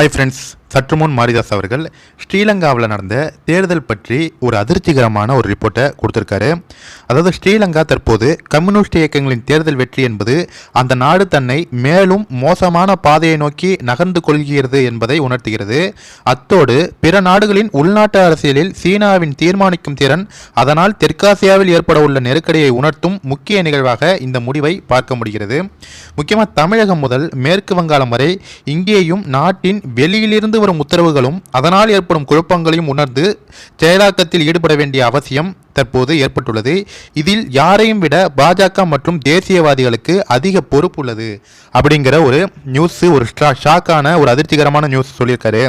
Hi friends சற்று முன் மாரிதாஸ் அவர்கள் ஸ்ரீலங்காவில் நடந்த தேர்தல் பற்றி ஒரு அதிர்ச்சிகரமான ஒரு ரிப்போர்ட்டை கொடுத்துருக்காரு. அதாவது ஸ்ரீலங்கா தற்போது கம்யூனிஸ்ட் இயக்கங்களின் தேர்தல் வெற்றி என்பது அந்த நாடு தன்னை மேலும் மோசமான பாதையை நோக்கி நகர்ந்து கொள்கிறது என்பதை உணர்த்துகிறது. அத்தோடு பிற நாடுகளின் உள்நாட்டு அரசியலில் சீனாவின் தீர்மானிக்கும் திறன் அதனால் தெற்காசியாவில் ஏற்பட உள்ள நெருக்கடியை உணர்த்தும் முக்கிய நிகழ்வாக இந்த முடிவை பார்க்க முடிகிறது. முக்கியமாக தமிழகம் முதல் மேற்கு வங்காளம் வரை இங்கேயும் நாட்டின் வெளியிலிருந்து வரும் உத்தரவுகளும் அதனால் ஏற்படும் குழப்பங்களையும் உணர்ந்து செயலாக்கத்தில் ஈடுபட வேண்டிய அவசியம் தற்போது ஏற்பட்டுள்ளது. இதில் யாரையும் விட பாஜக மற்றும் தேசியவாதிகளுக்கு அதிக பொறுப்பு உள்ளது. அப்படிங்கிற ஒரு நியூஸ் ஒரு ஷாக்கான ஒரு அதிர்ச்சிகரமான நியூஸ் சொல்லியிருக்காரு.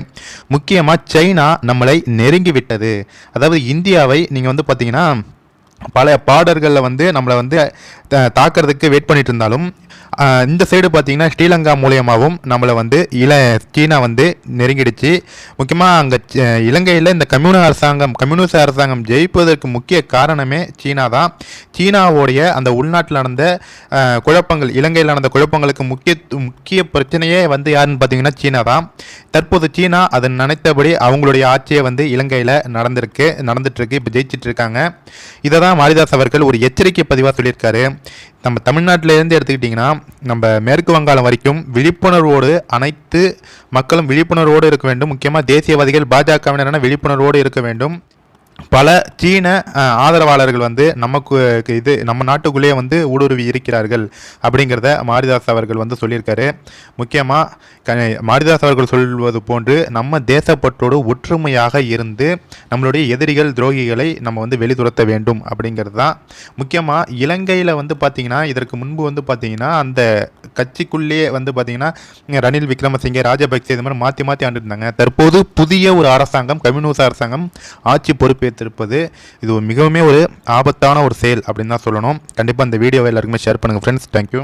முக்கியமாக சைனா நம்மளை நெருங்கி விட்டது அதாவது இந்தியாவை நீங்கள் வந்து பார்த்தீங்கன்னா பல பாடர்களில் வந்து நம்மளை வந்து த- தாக்குறதுக்கு வெயிட் பண்ணிட்டு இருந்தாலும் இந்த சைடு பார்த்தீங்கன்னா ஸ்ரீலங்கா மூலியமாகவும் நம்மளை வந்து இல சீனா வந்து நெருங்கிடுச்சு. முக்கியமாக அங்கே இலங்கையில் இந்த கம்யூன அரசாங்கம் கம்யூனிஸ்ட் அரசாங்கம் ஜெயிப்பதற்கு முக்கிய காரணமே சீனா தான். சீனாவுடைய அந்த உள்நாட்டில் நடந்த குழப்பங்கள் இலங்கையில் நடந்த குழப்பங்களுக்கு முக்கிய முக்கிய பிரச்சனையே வந்து யாருன்னு பார்த்தீங்கன்னா சீனா தான். தற்போது சீனா அதை நினைத்தபடி அவங்களுடைய ஆட்சியை வந்து இலங்கையில் நடந்திருக்கு நடந்துட்டு இருக்கு இப்போ ஜெயிச்சிட்டு இருக்காங்க. இதை தான் மாரிதாஸ் அவர்கள் ஒரு எச்சரிக்கை பதிவாக சொல்லியிருக்காரு. நம்ம தமிழ்நாட்டிலேருந்து எடுத்துக்கிட்டிங்கன்னா நம்ம மேற்கு வங்காளம் வரைக்கும் விழிப்புணர்வோடு அனைத்து மக்களும் விழிப்புணர்வோடு இருக்க வேண்டும். முக்கியமாக தேசியவாதிகள் பாஜகவினரான விழிப்புணர்வோடு இருக்க வேண்டும். பல சீன ஆதரவாளர்கள் வந்து நமக்கு இது நம்ம நாட்டுக்குள்ளேயே வந்து ஊடுருவி இருக்கிறார்கள் அப்படிங்கிறத மாரிதாஸ் அவர்கள் வந்து சொல்லியிருக்காரு. முக்கியமாக மாரிதாஸ் அவர்கள் சொல்வது போன்று நம்ம தேசப்பற்றோடு ஒற்றுமையாக இருந்து நம்மளுடைய எதிரிகள் துரோகிகளை நம்ம வந்து வெளித்துரத்த வேண்டும் அப்படிங்கிறது தான். முக்கியமாக இலங்கையில் வந்து பார்த்திங்கன்னா இதற்கு முன்பு வந்து பார்த்திங்கன்னா அந்த கட்சிக்குள்ளேயே வந்து பார்த்திங்கன்னா ரணில் விக்ரமசிங்கே ராஜபக்சே இது மாதிரி மாற்றி மாற்றி ஆண்டுருந்தாங்க. தற்போது புதிய ஒரு அரசாங்கம் கம்யூனிஸ்ட் அரசாங்கம் ஆட்சி வைத்திருப்பது இது ஒரு மிகவும் ஒரு ஆபத்தான ஒரு செயல் அப்படின்னு தான் சொல்லணும். கண்டிப்பாக இந்த வீடியோவை எல்லாருக்குமே ஷேர் பண்ணுங்கள் ஃப்ரெண்ட்ஸ் தேங்க்யூ